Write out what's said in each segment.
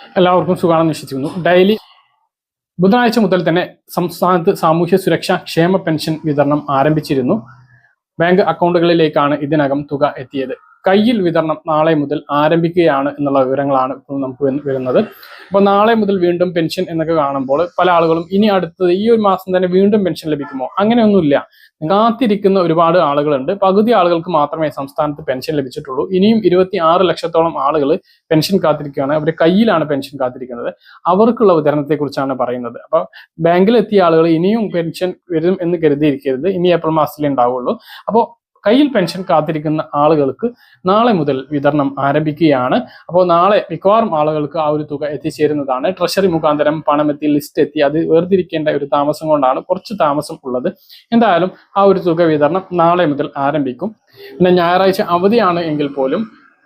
എല്ലാവർക്കും സുഖമാണെന്ന് വിശ്വസിക്കുന്നു. ഡെയിലി ബുധനാഴ്ച മുതൽ തന്നെ സംസ്ഥാനത്ത് സാമൂഹ്യ സുരക്ഷാ ക്ഷേമ പെൻഷൻ വിതരണം ആരംഭിച്ചിരുന്നു. ബാങ്ക് അക്കൗണ്ടുകളിലേക്കാണ് ഇതിനകം തുക എത്തിയത്. കയ്യിൽ വിതരണം നാളെ മുതൽ ആരംഭിക്കുകയാണ് എന്നുള്ള വിവരങ്ങളാണ് ഇപ്പോൾ നമുക്ക് വരുന്നത്. അപ്പോൾ നാളെ മുതൽ വീണ്ടും പെൻഷൻ എന്നൊക്കെ കാണുമ്പോൾ പല ആളുകളും ഇനി അടുത്തത് ഈ ഒരു മാസം തന്നെ വീണ്ടും പെൻഷൻ ലഭിക്കുമോ? അങ്ങനെയൊന്നുമില്ല. കാത്തിരിക്കുന്ന ഒരുപാട് ആളുകളുണ്ട്. പകുതി ആളുകൾക്ക് മാത്രമേ സംസ്ഥാനത്ത് പെൻഷൻ ലഭിച്ചിട്ടുള്ളൂ. ഇനിയും ഇരുപത്തി ആറ് ലക്ഷത്തോളം ആളുകൾ പെൻഷൻ കാത്തിരിക്കുകയാണ്. അവരുടെ കയ്യിലാണ് പെൻഷൻ കാത്തിരിക്കുന്നത്. അവർക്കുള്ള വിതരണത്തെ കുറിച്ചാണ് പറയുന്നത്. അപ്പൊ ബാങ്കിലെത്തിയ ആളുകൾ ഇനിയും പെൻഷൻ വരും എന്ന് കരുതിയിരിക്കരുത്. ഇനി ഏപ്രിൽ മാസത്തിലേ ഉണ്ടാവുള്ളൂ. അപ്പോൾ കയ്യിൽ പെൻഷൻ കാത്തിരിക്കുന്ന ആളുകൾക്ക് നാളെ മുതൽ വിതരണം ആരംഭിക്കുകയാണ്. അപ്പോൾ നാളെ മിക്കവാറും ആളുകൾക്ക് ആ ഒരു തുക എത്തിച്ചേരുന്നതാണ്. ട്രഷറി മുഖാന്തരം പണമെത്തി ലിസ്റ്റ് എത്തി അത് വേർതിരിക്കേണ്ട ഒരു താമസം കൊണ്ടാണ് കുറച്ച് താമസം ഉള്ളത്. എന്തായാലും ആ ഒരു തുക വിതരണം നാളെ മുതൽ ആരംഭിക്കും. പിന്നെ ഞായറാഴ്ച അവധിയാണ് എങ്കിൽ പോലും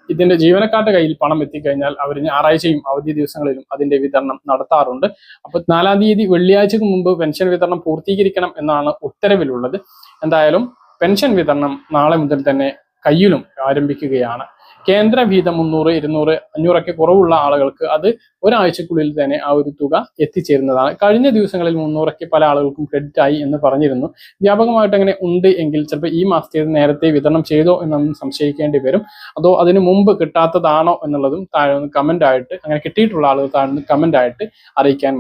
ഇതിന്റെ ജീവനക്കാരുടെ കയ്യിൽ പണം എത്തിക്കഴിഞ്ഞാൽ അവർ ഞായറാഴ്ചയും അവധി ദിവസങ്ങളിലും അതിന്റെ വിതരണം നടത്താറുണ്ട്. അപ്പോൾ നാലാം തീയതി വെള്ളിയാഴ്ചക്ക് മുമ്പ് പെൻഷൻ വിതരണം പൂർത്തീകരിക്കണം എന്നാണ് ഉത്തരവിലുള്ളത്. എന്തായാലും പെൻഷൻ വിതരണം നാളെ മുതൽ തന്നെ കയ്യിലും ആരംഭിക്കുകയാണ്. കേന്ദ്ര വീതം മുന്നൂറ് ഇരുന്നൂറ് അഞ്ഞൂറൊക്കെ കുറവുള്ള ആളുകൾക്ക് അത് ഒരാഴ്ചക്കുള്ളിൽ തന്നെ ആ ഒരു തുക എത്തിച്ചേരുന്നതാണ്. കഴിഞ്ഞ ദിവസങ്ങളിൽ മുന്നൂറൊക്കെ പല ആളുകൾക്കും ക്രെഡിറ്റ് ആയി എന്ന് പറഞ്ഞിരുന്നു. വ്യാപകമായിട്ട് അങ്ങനെ ഉണ്ട് എങ്കിൽ ചിലപ്പോൾ ഈ മാസത്തേത് നേരത്തെ വിതരണം ചെയ്തോ എന്നൊന്നും സംശയിക്കേണ്ടി വരും. അതോ അതിന് മുമ്പ് കിട്ടാത്തതാണോ എന്നുള്ളതും താഴെ ഒന്ന് കമന്റ് ആയിട്ട് അങ്ങനെ കിട്ടിയിട്ടുള്ള ആളുകൾ താഴെ ഒന്ന് കമന്റ് ആയിട്ട് അറിയിക്കാൻ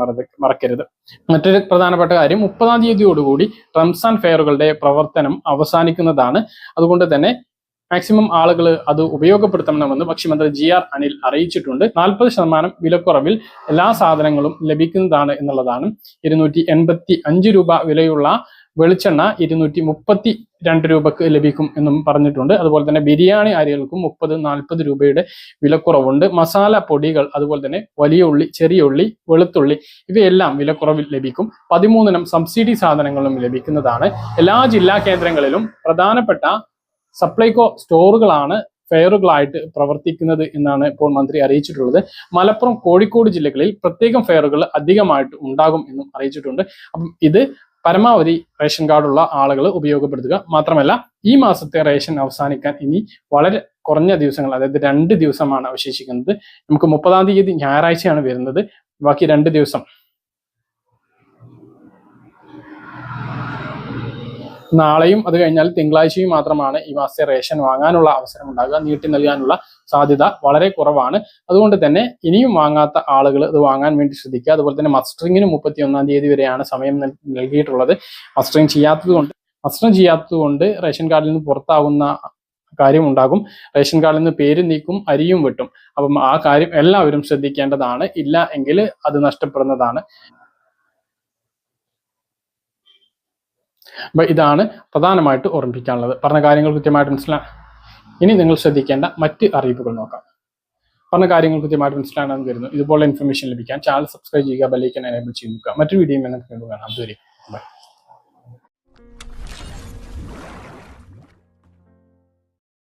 മറക്കരുത്. മറ്റൊരു പ്രധാനപ്പെട്ട കാര്യം മുപ്പതാം തീയതിയോടുകൂടി റംസാൻ ഫെയറുകളുടെ പ്രവർത്തനം അവസാനിക്കുന്നതാണ്. അതുകൊണ്ട് തന്നെ മാക്സിമം ആളുകൾ അത് ഉപയോഗപ്പെടുത്തണമെന്ന് ഭക്ഷ്യമന്ത്രി ജി ആർ അനിൽ അറിയിച്ചിട്ടുണ്ട്. നാൽപ്പത് ശതമാനം വിലക്കുറവിൽ എല്ലാ സാധനങ്ങളും ലഭിക്കുന്നതാണ് എന്നുള്ളതാണ്. ഇരുന്നൂറ്റി എൺപത്തി അഞ്ച് രൂപ വിലയുള്ള വെളിച്ചെണ്ണ ഇരുന്നൂറ്റി മുപ്പത്തി രണ്ട് രൂപക്ക് ലഭിക്കും എന്നും പറഞ്ഞിട്ടുണ്ട്. അതുപോലെ തന്നെ ബിരിയാണി അരികൾക്കും മുപ്പത് നാൽപ്പത് രൂപയുടെ വിലക്കുറവുണ്ട്. മസാല പൊടികൾ അതുപോലെ തന്നെ വലിയ ഉള്ളി ചെറിയ ഉള്ളി വെളുത്തുള്ളി ഇവയെല്ലാം വിലക്കുറവിൽ ലഭിക്കും. പതിമൂന്നിനം സബ്സിഡി സാധനങ്ങളും ലഭിക്കുന്നതാണ്. എല്ലാ ജില്ലാ കേന്ദ്രങ്ങളിലും പ്രധാനപ്പെട്ട സപ്ലൈകോ സ്റ്റോറുകളാണ് ഫെയറുകളായിട്ട് പ്രവർത്തിക്കുന്നത് എന്നാണ് ഇപ്പോൾ മന്ത്രി അറിയിച്ചിട്ടുള്ളത്. മലപ്പുറം കോഴിക്കോട് ജില്ലകളിൽ പ്രത്യേകം ഫെയറുകൾ അധികമായിട്ട് ഉണ്ടാകും എന്നും അറിയിച്ചിട്ടുണ്ട്. അപ്പം ഇത് പരമാവധി റേഷൻ കാർഡുള്ള ആളുകൾ ഉപയോഗപ്പെടുത്തുക. മാത്രമല്ല ഈ മാസത്തെ റേഷൻ അവസാനിക്കാൻ ഇനി വളരെ കുറഞ്ഞ ദിവസങ്ങൾ അതായത് രണ്ട് ദിവസമാണ് അവശേഷിക്കുന്നത്. നമുക്ക് മുപ്പതാം തീയതി ഞായറാഴ്ചയാണ് വരുന്നത്. ബാക്കി രണ്ട് ദിവസം നാളെയും അത് കഴിഞ്ഞാൽ തിങ്കളാഴ്ചയും മാത്രമാണ് ഈ മാസത്തെ റേഷൻ വാങ്ങാനുള്ള അവസരം ഉണ്ടാകുക നീട്ടി നൽകാനുള്ള സാധ്യത വളരെ കുറവാണ്. അതുകൊണ്ട് തന്നെ ഇനിയും വാങ്ങാത്ത ആളുകൾ ഇത് വാങ്ങാൻ വേണ്ടി ശ്രദ്ധിക്കുക. അതുപോലെ തന്നെ മസ്റ്ററിങ്ങിന് മുപ്പത്തി ഒന്നാം തീയതി വരെയാണ് സമയം നൽകിയിട്ടുള്ളത്. മസ്റ്ററിങ് ചെയ്യാത്തത് കൊണ്ട് മസ്റ്ററിങ് ചെയ്യാത്തത് കൊണ്ട് റേഷൻ കാർഡിൽ നിന്ന് പുറത്താകുന്ന കാര്യം ഉണ്ടാകും. റേഷൻ കാർഡിൽ നിന്ന് പേര് നീക്കും അരിയും വെട്ടും. അപ്പം ആ കാര്യം എല്ലാവരും ശ്രദ്ധിക്കേണ്ടതാണ്. ഇല്ല എങ്കിൽ അത് നഷ്ടപ്പെടുന്നതാണ്. അപ്പൊ ഇതാണ് പ്രധാനമായിട്ട് ഓർമ്മിപ്പിക്കാനുള്ളത്. പറഞ്ഞ കാര്യങ്ങൾ കൃത്യമായിട്ട് മനസ്സിലാ ഇനി നിങ്ങൾ ശ്രദ്ധിക്കേണ്ട മറ്റ് അറിയിപ്പുകൾ നോക്കാം. പറഞ്ഞ കാര്യങ്ങൾ കൃത്യമായിട്ട് മനസ്സിലാണെന്ന് കരുതുന്നു. ഇതുപോലെ ഇൻഫർമേഷൻ ലഭിക്കാൻ ചാനൽ സബ്സ്ക്രൈബ് ചെയ്യുക ബെല്ലൈക്കൻ എനേബിൾ ചെയ്ത് നോക്കുക മറ്റൊരു വീഡിയോ കാണാം. അതുവരെ ബൈ